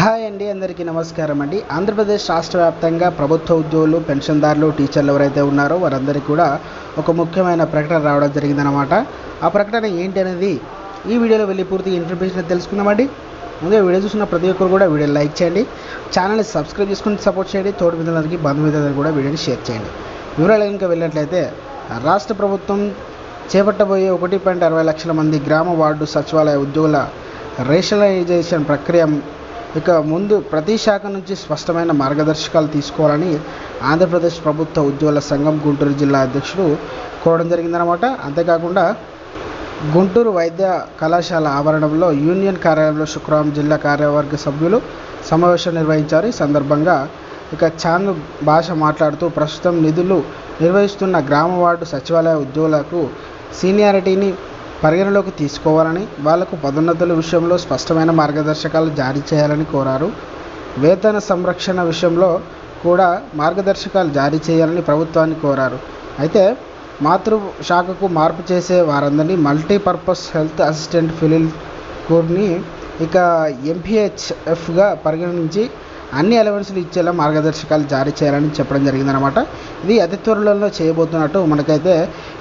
Hi అండి అందరికీ నమస్కారం అండి. ఆంధ్రప్రదేశ్ రాష్ట్ర వ్యాప్తంగా ప్రభుత్వ ఉద్యోగులు పెన్షన్దారులు టీచర్లు ఎవరైతే ఉన్నారో వారందరికీ కూడా ఒక ముఖ్యమైన ప్రకటన రావడం జరిగిందనమాట ఆ ప్రకటన ఏంటి అనేది ఈ వీడియోలో వెళ్ళి పూర్తి ఇన్ఫర్మేషన్ తెలుసుకుందామండి. ముందుగా వీడియో చూసిన ప్రతి ఒక్కరు కూడా వీడియో లైక్ చేయండి. ఛానల్ని సబ్స్క్రైబ్ చేసుకుని సపోర్ట్ చేయండి. తోటి మిత్రులందరికీ బంధుమిత్రులందరికీ కూడా వీడియోని షేర్ చేయండి. వివరాలు కనుక వెళ్ళినట్లయితే రాష్ట్ర ప్రభుత్వం చేపట్టబోయే ఒకటి పాయింట్ అరవై లక్షల మంది గ్రామ వార్డు సచివాలయ ఉద్యోగుల రేషనలైజేషన్ ప్రక్రియ ఇక ముందు ప్రతి శాఖ నుంచి స్పష్టమైన మార్గదర్శకాలు తీసుకోవాలని ఆంధ్రప్రదేశ్ ప్రభుత్వ ఉద్యోగుల సంఘం గుంటూరు జిల్లా అధ్యక్షుడు కోరడం జరిగిందనమాట అంతేకాకుండా గుంటూరు వైద్య కళాశాల ఆవరణంలో యూనియన్ కార్యాలయంలో శుక్రవారం జిల్లా కార్యవర్గ సభ్యులు సమావేశం నిర్వహించారు. ఈ సందర్భంగా ఇక చాంగ్ భాష మాట్లాడుతూ ప్రస్తుతం నిధులు నిర్వహిస్తున్న గ్రామ వార్డు సచివాలయ ఉద్యోగులకు సీనియారిటీని పరిగణలోకి తీసుకోవాలని వాళ్ళకు పదోన్నతుల విషయంలో స్పష్టమైన మార్గదర్శకాలు జారీ చేయాలని కోరారు. వేతన సంరక్షణ విషయంలో కూడా మార్గదర్శకాలు జారీ చేయాలని ప్రభుత్వాన్ని కోరారు. అయితే మాతృ శాఖకు మార్పు చేసే వారందరినీ మల్టీపర్పస్ హెల్త్ అసిస్టెంట్ ఫిలిల్ కోడ్ని ఇక ఎంపీహెచ్ఎఫ్గా పరిగణించి అన్ని అలవెన్స్లు ఇచ్చేలా మార్గదర్శకాలు జారీ చేయాలని చెప్పడం జరిగిందనమాట ఇది అతి త్వరలో చేయబోతున్నట్టు మనకైతే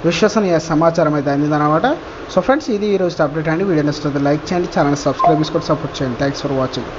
విశ్వసనీయ సమాచారం అయితే అందిందనమాట సో ఫ్రెండ్స్ ఇది ఈరోజు అప్డేట్ అండి. వీడియో నచ్చితే లైక్ చేయండి ఛానల్ సబ్స్క్రైబ్ చేసుకొని సపోర్ట్ చేయండి. Thanks for watching